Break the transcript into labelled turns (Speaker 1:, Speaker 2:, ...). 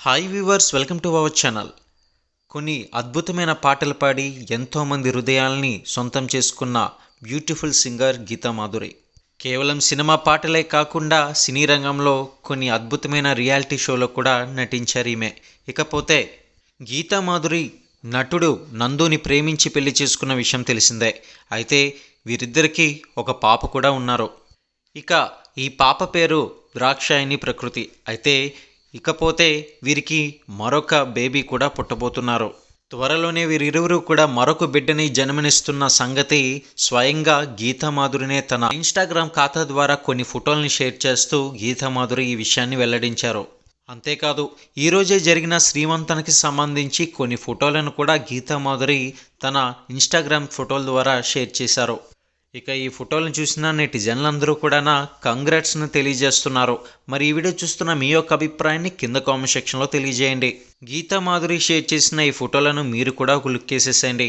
Speaker 1: Hi viewers welcome to our channel కొన్ని అద్భుతమైన పాటలు పాడి ఎంతోమంది హృదయాల్ని సొంతం చేసుకున్న బ్యూటిఫుల్ సింగర్ గీతా మాధురి. కేవలం సినిమా పాటలే కాకుండా సినీ రంగంలో కొన్ని అద్భుతమైన రియాలిటీ షోలో కూడా నటించారు ఈమె. ఇకపోతే గీతా మాధురి నటుడు నందుని ప్రేమించి పెళ్ళి చేసుకున్న విషయం తెలిసిందే. అయితే వీరిద్దరికీ ఒక పాప కూడా ఉన్నారు. ఇక ఈ పాప పేరు ద్రాక్షాయిని ప్రకృతి. అయితే ఇకపోతే వీరికి మరొక బేబీ కూడా పుట్టబోతున్నారు. త్వరలోనే వీరిరువురు కూడా మరొక బిడ్డని జన్మనిస్తున్న సంగతి స్వయంగా గీతామాధురినే తన ఇన్స్టాగ్రామ్ ఖాతా ద్వారా కొన్ని ఫోటోల్ని షేర్ చేస్తూ గీతామాధురి ఈ విషయాన్ని వెల్లడించారు. అంతేకాదు ఈరోజే జరిగిన శ్రీమంతానికి సంబంధించి కొన్ని ఫోటోలను కూడా గీతామాధురి తన ఇన్స్టాగ్రామ్ ఫోటోల ద్వారా షేర్ చేశారు. ఇక ఈ ఫోటోలను చూసిన నెటిజన్లందరూ కూడా నా కంగ్రాట్స్ను తెలియజేస్తున్నారు. మరి ఈ వీడియో చూస్తున్న మీ యొక్క అభిప్రాయాన్ని కింద కామెంట్ సెక్షన్లో తెలియజేయండి. గీతా మాధురి షేర్ చేసిన ఈ ఫోటోలను మీరు కూడా ఒక లుక్ వేసేసేయండి.